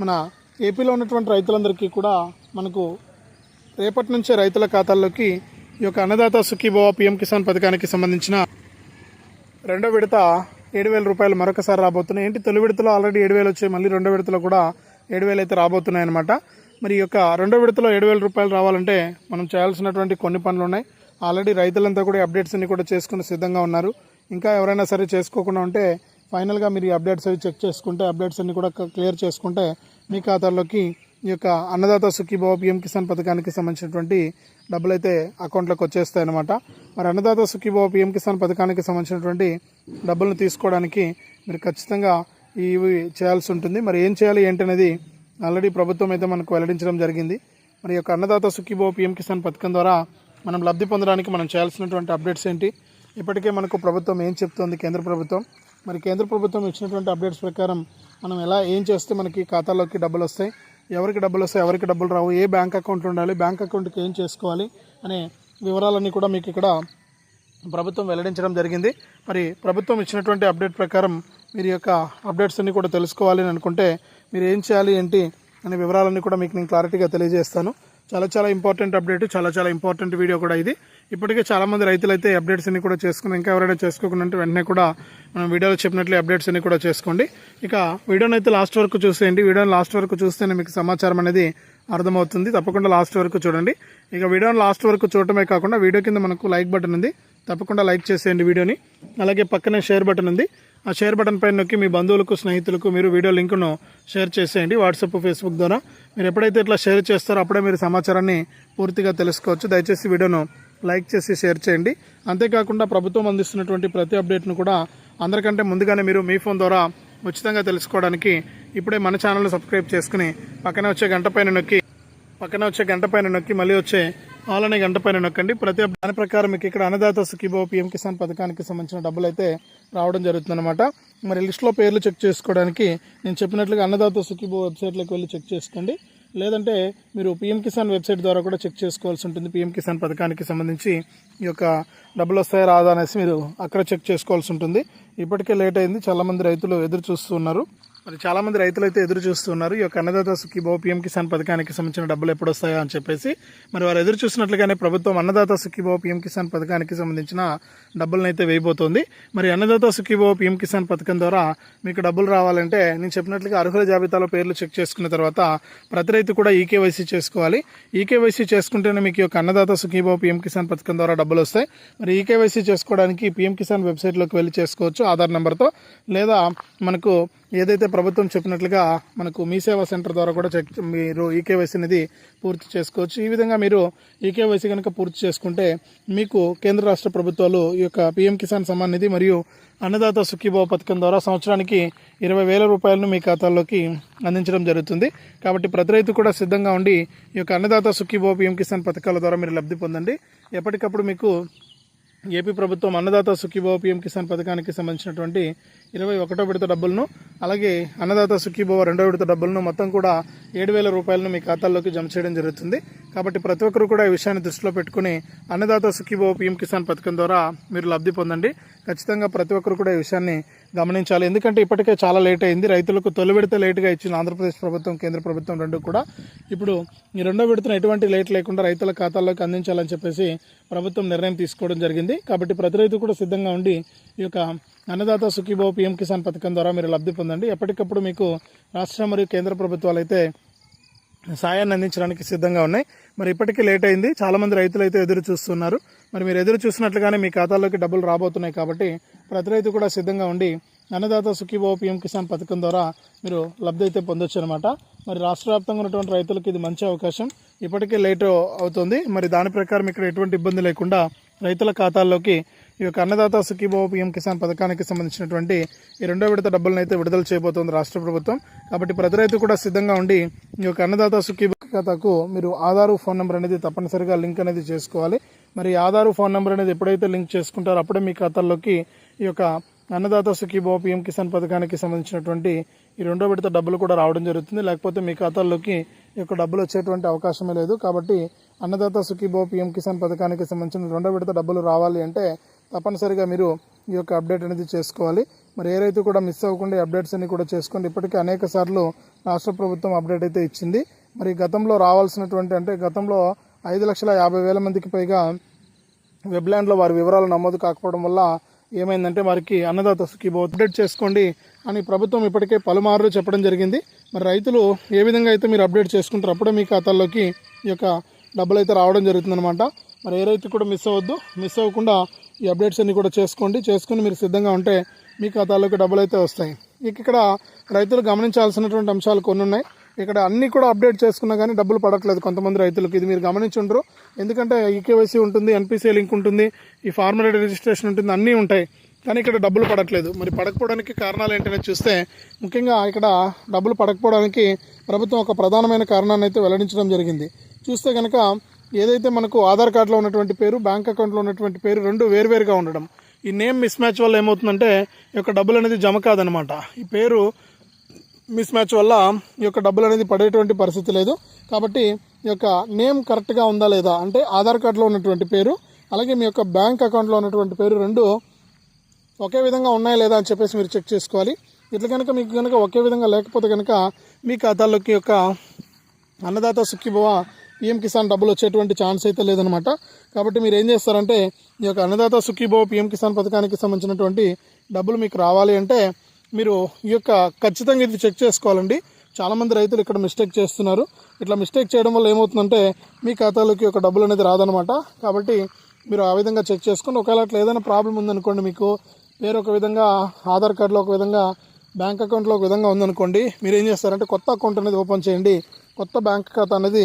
మన ఏపీలో ఉన్నటువంటి రైతులందరికీ కూడా మనకు రేపటి నుంచే రైతుల ఖాతాల్లోకి ఈ యొక్క అన్నదాత సుఖీభవ పిఎం కిసాన్ పథకానికి సంబంధించిన రెండో విడత ఏడు వేల రూపాయలు మరొకసారి రాబోతున్నాయి. ఏంటి తొలి విడతలో ఆల్రెడీ ఏడు వేలు వచ్చాయి మళ్ళీ రెండో విడతలో కూడా ఏడు వేలు అయితే రాబోతున్నాయి అనమాట మరి ఈ యొక్క రెండో విడతలో ఏడు వేల రూపాయలు రావాలంటే మనం చేయాల్సినటువంటి కొన్ని పనులు ఉన్నాయి. ఆల్రెడీ రైతులంతా కూడా అప్డేట్స్ అన్ని కూడా చేసుకుని సిద్ధంగా ఉన్నారు. ఇంకా ఎవరైనా సరే చేసుకోకుండా ఉంటే ఫైనల్గా మీరు ఈ అప్డేట్స్ అవి చెక్ చేసుకుంటే అప్డేట్స్ అన్ని కూడా క్లియర్ చేసుకుంటే మీ ఖాతాల్లోకి ఈ యొక్క అన్నదాత సుఖీభావ పిఎం కిసాన్ పథకానికి సంబంధించినటువంటి డబ్బులు అయితే అకౌంట్లోకి వచ్చేస్తాయి అనమాట మరి అన్నదాత సుఖీభావ పిఎం కిసాన్ పథకానికి సంబంధించినటువంటి డబ్బులను తీసుకోవడానికి మీరు ఖచ్చితంగా ఇవి చేయాల్సి ఉంటుంది. మరి ఏం చేయాలి ఏంటనేది ఆల్రెడీ ప్రభుత్వం అయితే మనకు వెల్లడించడం జరిగింది. మరి ఈ యొక్క అన్నదాత సుఖీభావ పిఎం కిసాన్ పథకం ద్వారా మనం లబ్ధి పొందడానికి మనం చేయాల్సినటువంటి అప్డేట్స్ ఏంటి? ఇప్పటికే మనకు ప్రభుత్వం ఏం చెప్తోంది? కేంద్ర ప్రభుత్వం మరి కేంద్ర ప్రభుత్వం ఇచ్చినటువంటి అప్డేట్స్ ప్రకారం మనం ఎలా ఏం చేస్తే మనకి ఖాతాలోకి డబ్బులు వస్తాయి? ఎవరికి డబ్బులు వస్తాయి? ఎవరికి డబ్బులు రావు? ఏ బ్యాంక్ అకౌంట్ ఉండాలి? బ్యాంక్ అకౌంట్కి ఏం చేసుకోవాలి? అనే వివరాలన్నీ కూడా మీకు ఇక్కడ ప్రభుత్వం వెల్లడించడం జరిగింది. మరి ప్రభుత్వం ఇచ్చినటువంటి అప్డేట్ ప్రకారం మీరు యొక్క అప్డేట్స్ అన్ని కూడా తెలుసుకోవాలి అని అనుకుంటే మీరు ఏం చేయాలి ఏంటి అనే వివరాలన్నీ కూడా మీకు నేను క్లారిటీగా తెలియజేస్తాను. చాలా చాలా ఇంపార్టెంట్ అప్డేట్ చాలా చాలా ఇంపార్టెంట్ వీడియో కూడా ఇది. ఇప్పటికే చాలామంది రైతులు అయితే అప్డేట్స్ అన్ని కూడా చేసుకుని ఇంకా ఎవరైనా చేసుకోకుండా వెంటనే కూడా మనం వీడియోలో చెప్పినట్లు అప్డేట్స్ అన్ని కూడా చేసుకోండి. ఇక వీడియోని అయితే లాస్ట్ వరకు చూసేయండి. వీడియోని లాస్ట్ వరకు చూస్తేనే మీకు సమాచారం అనేది అర్థమవుతుంది. తప్పకుండా లాస్ట్ వరకు చూడండి. ఇక వీడియోని లాస్ట్ వరకు చూడటమే కాకుండా వీడియో కింద మనకు లైక్ బటన్ ఉంది. తప్పకుండా లైక్ చేసేయండి వీడియోని. అలాగే పక్కనే షేర్ బటన్ ఉంది. ఆ షేర్ బటన్ పైన నొక్కి మీ బంధువులకు స్నేహితులకు మీరు వీడియో లింక్ను షేర్ చేసేయండి. వాట్సాప్ ఫేస్బుక్ ద్వారా. మీరు ఎప్పుడైతే ఇట్లా షేర్ చేస్తారో అప్పుడే మీరు సమాచారాన్ని పూర్తిగా తెలుసుకోవచ్చు. దయచేసి వీడియోను లైక్ చేసి షేర్ చేయండి. అంతేకాకుండా ప్రభుత్వం అందిస్తున్నటువంటి ప్రతి అప్డేట్ను కూడా అందరికంటే ముందుగానే మీరు మీ ఫోన్ ద్వారా ఉచితంగా తెలుసుకోవడానికి ఇప్పుడే మన ఛానల్ను సబ్స్క్రైబ్ చేసుకుని పక్కనే వచ్చే గంట పైన నొక్కి పక్కన వచ్చే గంట పైన నొక్కి మళ్ళీ వచ్చే ఆల్ గంట పైన నొక్కండి. ప్రతి దాని ప్రకారం మీకు ఇక్కడ అన్నదాత సుఖీభావ పిఎం కిసాన్ పథకానికి సంబంధించిన డబ్బులు అయితే రావడం జరుగుతుందన్నమాట. మరి లిస్ట్లో పేర్లు చెక్ చేసుకోవడానికి నేను చెప్పినట్లుగా అన్నదాత సుఖీభావ వెబ్సైట్లోకి వెళ్ళి చెక్ చేసుకోండి. లేదంటే మీరు పిఎం కిసాన్ వెబ్సైట్ ద్వారా కూడా చెక్ చేసుకోవాల్సి ఉంటుంది పిఎం కిసాన్ పథకానికి సంబంధించి ఈ యొక్క డబ్బులు వస్తాయా రాదా అనేసి మీరు అక్కడ చెక్ చేసుకోవాల్సి ఉంటుంది. ఇప్పటికే లేట్ అయింది. చాలామంది రైతులు ఎదురు చూస్తున్నారు మరి చాలామంది రైతులు అయితే ఎదురు చూస్తున్నారు. ఈ యొక్క అన్నదాత సుఖీభావ పిఎం కిసాన్ పథకానికి సంబంధించిన డబ్బులు ఎప్పుడు వస్తాయో అని చెప్పేసి. మరి వారు ఎదురు చూసినట్లుగానే ప్రభుత్వం అన్నదాత సుఖీభావ పిఎం కిసాన్ పథకానికి సంబంధించిన డబ్బులను అయితే వేయబోతోంది. మరి అన్నదాత సుఖీభావ పిఎం కిసాన్ పథకం ద్వారా మీకు డబ్బులు రావాలంటే నేను చెప్పినట్లుగా అర్హుల జాబితాలో పేర్లు చెక్ చేసుకున్న తర్వాత ప్రతి రైతు కూడా ఈకేవైసీ చేసుకోవాలి. ఈకేవైసీ చేసుకుంటేనే మీకు యొక్క అన్నదాత సుఖీభావ పిఎం కిసాన్ పథకం ద్వారా డబ్బులు వస్తాయి. మరి ఈకేవైసీ చేసుకోవడానికి పిఎం కిసాన్ వెబ్సైట్లోకి వెళ్ళి చేసుకోవచ్చు ఆధార్ నెంబర్తో. లేదా మనకు ఏదైతే ప్రభుత్వం చెప్పినట్లుగా మనకు మీ సేవా సెంటర్ ద్వారా కూడా చెక్ మీరు ఈకేవైసీ అనేది పూర్తి చేసుకోవచ్చు. ఈ విధంగా మీరు ఈకేవైసీ కనుక పూర్తి చేసుకుంటే మీకు కేంద్ర రాష్ట్ర ప్రభుత్వాలు ఈ యొక్క పిఎం కిసాన్ సమ్మాన్ నిధి మరియు అన్నదాత సుఖీభావ పథకం ద్వారా సంవత్సరానికి ఇరవై వేల రూపాయలను మీ ఖాతాల్లోకి అందించడం జరుగుతుంది. కాబట్టి ప్రతి రైతు కూడా సిద్ధంగా ఉండి ఈ యొక్క అన్నదాత సుఖీభావ పిఎం కిసాన్ పథకాల ద్వారా మీరు లబ్ధి పొందండి. ఎప్పటికప్పుడు మీకు ఏపీ ప్రభుత్వం అన్నదాత సుఖీభావ పిఎం కిసాన్ పథకానికి సంబంధించినటువంటి ఇరవై ఒకటో విడత డబ్బులను అలాగే అన్నదాత సుఖీభావ రెండో విడత డబ్బులను మొత్తం కూడా ఏడు వేల రూపాయలను మీ ఖాతాల్లోకి జమ చేయడం జరుగుతుంది. కాబట్టి ప్రతి ఒక్కరు కూడా ఈ విషయాన్ని దృష్టిలో పెట్టుకుని అన్నదాత సుఖీభావ పిఎం కిసాన్ పథకం ద్వారా మీరు లబ్ధి పొందండి. ఖచ్చితంగా ప్రతి ఒక్కరు కూడా ఈ విషయాన్ని గమనించాలి. ఎందుకంటే ఇప్పటికే చాలా లేట్ అయింది. రైతులకు తొలి విడత లేటుగా ఇచ్చిన ఆంధ్రప్రదేశ్ ప్రభుత్వం కేంద్ర ప్రభుత్వం రెండు కూడా. ఇప్పుడు ఈ రెండో విడతను ఎటువంటి లేట్ లేకుండా రైతుల ఖాతాల్లోకి అందించాలని చెప్పేసి ప్రభుత్వం నిర్ణయం తీసుకోవడం జరిగింది. కాబట్టి ప్రతి రైతు కూడా సిద్ధంగా ఉండి ఈ యొక్క అన్నదాత సుఖీభావ పీఎం కిసాన్ పథకం ద్వారా మీరు లబ్ధి పొందండి. ఎప్పటికప్పుడు మీకు రాష్ట్ర మరియు కేంద్ర ప్రభుత్వాలు అయితే సాయాన్ని అందించడానికి సిద్ధంగా ఉన్నాయి. మరి ఇప్పటికీ లేట్ అయింది. చాలామంది రైతులు అయితే ఎదురు చూస్తున్నారు. మరి మీరు ఎదురు చూసినట్లుగానే మీ ఖాతాలోకి డబ్బులు రాబోతున్నాయి కాబట్టి ప్రతి రైతు కూడా సిద్ధంగా ఉండి అన్నదాత సుఖీభావ పిఎం కిసాన్ పథకం ద్వారా మీరు లబ్ధి అయితే పొందొచ్చు అనమాట మరి రాష్ట్ర వ్యాప్తంగా ఉన్నటువంటి రైతులకు ఇది మంచి అవకాశం. ఇప్పటికే లేట్ అవుతుంది. మరి దాని ప్రకారం ఇక్కడ ఎటువంటి ఇబ్బంది లేకుండా రైతుల ఖాతాల్లోకి ఈ యొక్క అన్నదాత సుఖీభావ పిఎం కిసాన్ పథకానికి సంబంధించినటువంటి ఈ రెండో విడత డబ్బులను అయితే విడుదల చేయబోతోంది రాష్ట్ర ప్రభుత్వం. కాబట్టి ప్రతి రైతు కూడా సిద్ధంగా ఉండి ఈ యొక్క అన్నదాత సుఖీభావ ఖాతాకు మీరు ఆధారు ఫోన్ నెంబర్ అనేది తప్పనిసరిగా లింక్ అనేది చేసుకోవాలి. మరి ఆధారు ఫోన్ నెంబర్ అనేది ఎప్పుడైతే లింక్ చేసుకుంటారో అప్పుడే మీ ఖాతాల్లోకి ఈ యొక్క అన్నదాత సుఖీభావ పిఎం కిసాన్ పథకానికి సంబంధించినటువంటి ఈ రెండో విడత డబ్బులు కూడా రావడం జరుగుతుంది. లేకపోతే మీ ఖాతాల్లోకి ఈ యొక్క డబ్బులు వచ్చేటువంటి అవకాశమే లేదు. కాబట్టి అన్నదాత సుఖీభావ పిఎం కిసాన్ పథకానికి సంబంధించిన రెండో విడత డబ్బులు రావాలి అంటే తప్పనిసరిగా మీరు ఈ యొక్క అప్డేట్ అనేది చేసుకోవాలి. మరి ఏ రైతు కూడా మిస్ అవ్వకుండా అప్డేట్స్ అన్ని కూడా చేసుకోండి. ఇప్పటికే అనేక సార్లు రాష్ట్ర ప్రభుత్వం అప్డేట్ అయితే ఇచ్చింది. మరి గతంలో రావాల్సినటువంటి అంటే గతంలో ఐదు లక్షల యాభై వేల మందికి పైగా వెబ్లాండ్లో వారి వివరాలు నమోదు కాకపోవడం వల్ల ఏమైందంటే వారికి అన్నదాత సుఖీభో అప్డేట్ చేసుకోండి అని ప్రభుత్వం ఇప్పటికే పలుమార్లు చెప్పడం జరిగింది. మరి రైతులు ఏ విధంగా అయితే మీరు అప్డేట్ చేసుకుంటారో అప్పుడే మీ ఖాతాల్లోకి ఈ యొక్క డబ్బులు అయితే రావడం జరుగుతుందన్నమాట. మరి ఏ రైతు కూడా మిస్ అవ్వద్దు. మిస్ అవ్వకుండా ఈ అప్డేట్స్ అన్ని కూడా చేసుకోండి. చేసుకుని మీరు సిద్ధంగా ఉంటే మీ ఖాతాలోకి డబ్బులు అయితే వస్తాయి. ఇక ఇక్కడ రైతులు గమనించాల్సినటువంటి అంశాలు కొన్ని ఉన్నాయి ఇక్కడ అన్నీ కూడా అప్డేట్ చేసుకున్నా కానీ డబ్బులు పడట్లేదు కొంతమంది రైతులకు. ఇది మీరు గమనించుండ్రు. ఎందుకంటే ఈకేవైసీ ఉంటుంది ఎన్పిసిఐ లింక్ ఉంటుంది ఈ ఫార్మర్ రిజిస్ట్రేషన్ ఉంటుంది అన్నీ ఉంటాయి. కానీ ఇక్కడ డబ్బులు పడట్లేదు. మరి పడకపోవడానికి కారణాలు ఏంటనేది చూస్తే ముఖ్యంగా ఇక్కడ డబ్బులు పడకపోవడానికి ప్రభుత్వం ఒక ప్రధానమైన కారణాన్ని అయితే వెల్లడించడం జరిగింది. చూస్తే కనుక ఏదైతే మనకు ఆధార్ కార్డులో ఉన్నటువంటి పేరు బ్యాంక్ అకౌంట్లో ఉన్నటువంటి పేరు రెండు వేరువేరుగా ఉండడం ఈ నేమ్ మిస్ మ్యాచ్ వల్ల ఏమవుతుందంటే ఈ యొక్క డబ్బులు అనేది జమ కాదనమాట. ఈ పేరు మిస్ మ్యాచ్ వల్ల ఈ యొక్క డబ్బులు అనేది పడేటువంటి పరిస్థితి లేదు. కాబట్టి ఈ యొక్క నేమ్ కరెక్ట్గా ఉందా లేదా అంటే ఆధార్ కార్డులో ఉన్నటువంటి పేరు అలాగే మీ యొక్క బ్యాంక్ అకౌంట్లో ఉన్నటువంటి పేరు రెండు ఒకే విధంగా ఉన్నాయా లేదా అని చెప్పేసి మీరు చెక్ చేసుకోవాలి. ఇట్లా కనుక మీకు కనుక ఒకే విధంగా లేకపోతే కనుక మీ ఖాతాలోకి యొక్క అన్నదాత సుఖీభవ పిఎం కిసాన్ డబ్బులు వచ్చేటువంటి ఛాన్స్ అయితే లేదనమాట కాబట్టి మీరు ఏం చేస్తారంటే ఈ యొక్క అన్నదాత సుఖీభవ పిఎం కిసాన్ పథకానికి సంబంధించినటువంటి డబ్బులు మీకు రావాలి అంటే మీరు ఈ యొక్క ఖచ్చితంగా ఇది చెక్ చేసుకోవాలండి. చాలామంది రైతులు ఇక్కడ మిస్టేక్ చేస్తున్నారు. ఇట్లా మిస్టేక్ చేయడం వల్ల ఏమవుతుందంటే మీ ఖాతాలోకి ఒక డబ్బులు అనేది రాదనమాట కాబట్టి మీరు ఆ విధంగా చెక్ చేసుకుని ఒకవేళ అట్లా ఏదైనా ప్రాబ్లం ఉందనుకోండి మీకు వేరొక విధంగా ఆధార్ కార్డులో ఒక విధంగా బ్యాంక్ అకౌంట్లో ఒక విధంగా ఉందనుకోండి మీరు ఏం చేస్తారంటే కొత్త అకౌంట్ అనేది ఓపెన్ చేయండి. కొత్త బ్యాంక్ ఖాతా అనేది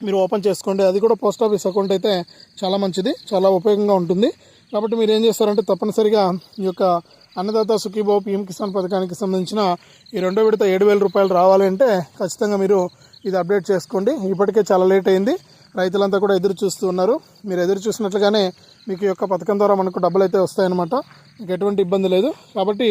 మీరు ఓపెన్ చేసుకోండి. అది కూడా పోస్ట్ ఆఫీస్ అకౌంట్ అయితే చాలా మంచిది చాలా ఉపయోగంగా ఉంటుంది. కాబట్టి మీరు ఏం చేస్తారంటే తప్పనిసరిగా ఈ యొక్క అన్నదాత సుఖీబాబు పీఎం కిసాన్ పథకానికి సంబంధించిన ఈ రెండో విడత ఏడు వేల రూపాయలు రావాలంటే ఖచ్చితంగా మీరు ఇది అప్డేట్ చేసుకోండి. ఇప్పటికే చాలా లేట్ అయింది. రైతులంతా కూడా ఎదురు చూస్తూ ఉన్నారు. మీరు ఎదురు చూసినట్లుగానే మీకు ఈ యొక్క పథకం ద్వారా మనకు డబ్బులు అయితే వస్తాయన్నమాట. మీకు ఎటువంటి ఇబ్బంది లేదు. కాబట్టి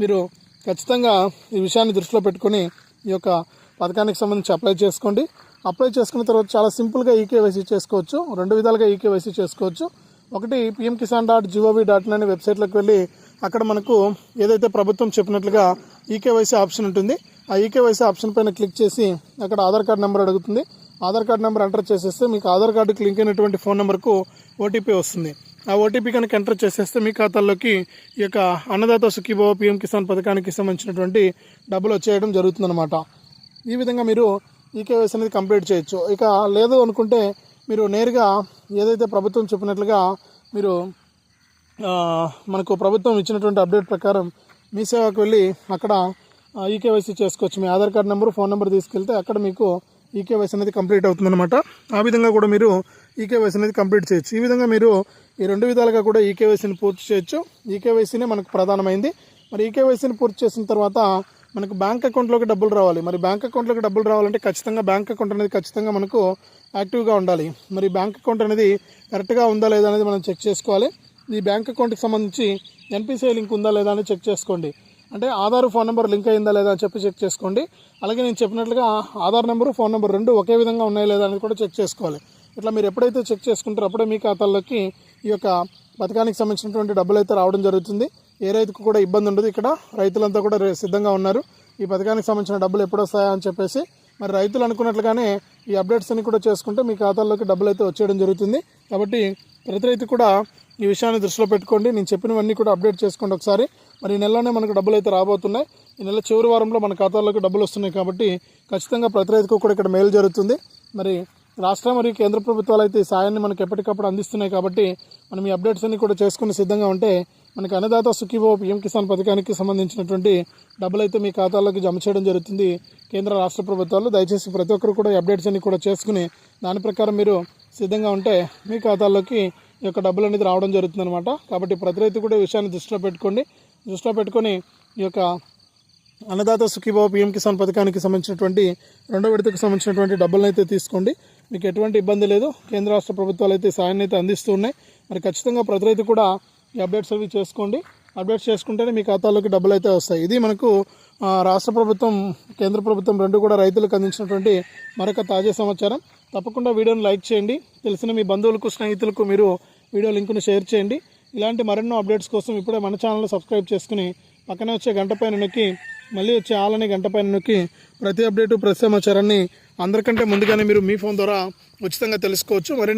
మీరు ఖచ్చితంగా ఈ విషయాన్ని దృష్టిలో పెట్టుకొని ఈ యొక్క పథకానికి సంబంధించి అప్లై చేసుకోండి. అప్లై చేసుకున్న తర్వాత చాలా సింపుల్గా ఈకేవైసీ చేసుకోవచ్చు. రెండు విధాలుగా ఈకేవైసీ చేసుకోవచ్చు. ఒకటి PM Kisan dot G O V dot in అనే వెబ్సైట్లోకి వెళ్ళి అక్కడ మనకు ఏదైతే ప్రభుత్వం చెప్పినట్లుగా ఈకేవైసీ ఆప్షన్ ఉంటుంది ఆ ఈకేవైసీ ఆప్షన్ పైన క్లిక్ చేసి అక్కడ ఆధార్ కార్డ్ నెంబర్ అడుగుతుంది. ఆధార్ కార్డ్ నెంబర్ ఎంటర్ చేసేస్తే మీకు ఆధార్ కార్డుకి లింక్ అయినటువంటి ఫోన్ నెంబర్కు ఓటీపీ వస్తుంది. ఆ ఓటీపీ కనుక ఎంటర్ చేసేస్తే మీ ఖాతాల్లోకి ఈ యొక్క అన్నదాత సుఖీభావ పిఎం కిసాన్ పథకానికి సంబంధించినటువంటి డబ్బులు వచ్చేయడం జరుగుతుందన్నమాట. ఈ విధంగా మీరు ఈకేవైసీ అనేది కంప్లీట్ చేయొచ్చు. ఇక లేదు అనుకుంటే మీరు నేరుగా ఏదైతే ప్రభుత్వం చెప్పినట్లుగా మీరు మనకు ప్రభుత్వం ఇచ్చినటువంటి అప్డేట్ ప్రకారం మీ సేవకు వెళ్ళి అక్కడ ఈకేవైసీ చేసుకోవచ్చు. మీ Aadhaar card number phone number తీసుకెళ్తే అక్కడ మీకు ఈకేవైసీ అనేది కంప్లీట్ అవుతుందన్నమాట. ఆ విధంగా కూడా మీరు ఈకేవైసీ అనేది కంప్లీట్ చేయొచ్చు. ఈ విధంగా మీరు ఈ రెండు విధాలుగా కూడా ఈకేవైసీని పూర్తి చేయొచ్చు. ఈకేవైసీనే మనకు ప్రధానమైంది. మరి ఈకేవైసీని పూర్తి చేసిన తర్వాత మనకు బ్యాంక్ అకౌంట్లోకి డబ్బులు రావాలి. మరి బ్యాంక్ అకౌంట్లోకి డబ్బులు రావాలంటే ఖచ్చితంగా బ్యాంక్ అకౌంట్ అనేది ఖచ్చితంగా మనకు యాక్టివ్గా ఉండాలి. మరి బ్యాంక్ అకౌంట్ అనేది కరెక్ట్గా ఉందా లేదా అనేది మనం చెక్ చేసుకోవాలి. ఈ బ్యాంక్ అకౌంట్కి సంబంధించి ఎన్పిసిఐ లింక్ ఉందా లేదా అని చెక్ చేసుకోండి. అంటే ఆధార్ ఫోన్ నెంబర్ లింక్ అయిందా లేదా అని చెప్పి చెక్ చేసుకోండి. అలాగే నేను చెప్పినట్లుగా ఆధార్ నెంబరు ఫోన్ నెంబర్ రెండు ఒకే విధంగా ఉన్నాయా లేదా అనేది కూడా చెక్ చేసుకోవాలి. ఇట్లా మీరు ఎప్పుడైతే చెక్ చేసుకుంటారో అప్పుడే మీ ఖాతాల్లోకి ఈ యొక్క పథకానికి సంబంధించినటువంటి డబ్బులు అయితే రావడం జరుగుతుంది. ఏ రైతుకు కూడా ఇబ్బంది ఉండదు. ఇక్కడ రైతులంతా కూడా సిద్ధంగా ఉన్నారు. ఈ పథకానికి సంబంధించిన డబ్బులు ఎప్పుడు వస్తాయా అని చెప్పేసి మరి రైతులు అనుకున్నట్లుగానే ఈ అప్డేట్స్ అన్ని కూడా చేసుకుంటే మీ ఖాతాల్లోకి డబ్బులు అయితే వచ్చేయడం జరుగుతుంది. కాబట్టి ప్రతి రైతు కూడా ఈ విషయాన్ని దృష్టిలో పెట్టుకోండి. నేను చెప్పినవన్నీ కూడా అప్డేట్ చేసుకోండి ఒకసారి. మరి ఈ నెలలోనే మనకు డబ్బులు అయితే రాబోతున్నాయి. ఈ నెల చివరి వారంలో మన ఖాతాల్లోకి డబ్బులు వస్తున్నాయి కాబట్టి ఖచ్చితంగా ప్రతి రైతుకు కూడా ఇక్కడ మేలు జరుగుతుంది. మరి రాష్ట్ర మరియు కేంద్ర ప్రభుత్వాలు అయితే ఈ సాయాన్ని మనకు ఎప్పటికప్పుడు అందిస్తున్నాయి కాబట్టి మనం ఈ అప్డేట్స్ అన్ని కూడా చేసుకుని సిద్ధంగా ఉంటే మనకి అన్నదాత సుఖీభో పిఎం కిసాన్ పథకానికి సంబంధించినటువంటి డబ్బులు అయితే మీ ఖాతాలోకి జమ చేయడం జరుగుతుంది కేంద్ర రాష్ట్ర ప్రభుత్వాలు. దయచేసి ప్రతి ఒక్కరు కూడా ఈ అప్డేట్స్ అన్ని కూడా చేసుకుని దాని ప్రకారం మీరు సిద్ధంగా ఉంటే మీ ఖాతాల్లోకి యొక్క డబ్బులు అనేది రావడం జరుగుతుంది అనమాట కాబట్టి ప్రతి రైతు కూడా ఈ విషయాన్ని దృష్టిలో పెట్టుకోండి. దృష్టిలో పెట్టుకొని ఈ యొక్క అన్నదాత సుఖీభావ పిఎం కిసాన్ పథకానికి సంబంధించినటువంటి రెండో విడతకు సంబంధించినటువంటి డబ్బులను అయితే తీసుకోండి. మీకు ఎటువంటి ఇబ్బంది లేదు. కేంద్ర రాష్ట్ర ప్రభుత్వాలు అయితే సాయాన్ని అయితే అందిస్తూ ఉన్నాయి. మరి ఖచ్చితంగా ప్రతి రైతు కూడా ఈ అప్డేట్స్ అవి చేసుకోండి. అప్డేట్స్ చేసుకుంటేనే మీ ఖాతాలోకి డబ్బులు అయితే వస్తాయి. ఇది మనకు రాష్ట్ర ప్రభుత్వం కేంద్ర ప్రభుత్వం రెండు కూడా రైతులకు అందించినటువంటి మరొక తాజా సమాచారం. తప్పకుండా వీడియోని లైక్ చేయండి. తెలిసిన మీ బంధువులకు స్నేహితులకు మీరు వీడియో లింక్ను షేర్ చేయండి. ఇలాంటి మరెన్నో అప్డేట్స్ కోసం ఇప్పుడే మన ఛానల్ సబ్స్క్రైబ్ చేసుకుని పక్కనే వచ్చే గంట పైన నొక్కి మళ్ళీ వచ్చే ఆలని గంట పైన నొక్కి ప్రతి అప్డేటు ప్రతి సమాచారాన్ని అందరికంటే ముందుగానే మీరు మీ ఫోన్ ద్వారా ఉచితంగా తెలుసుకోవచ్చు. మరి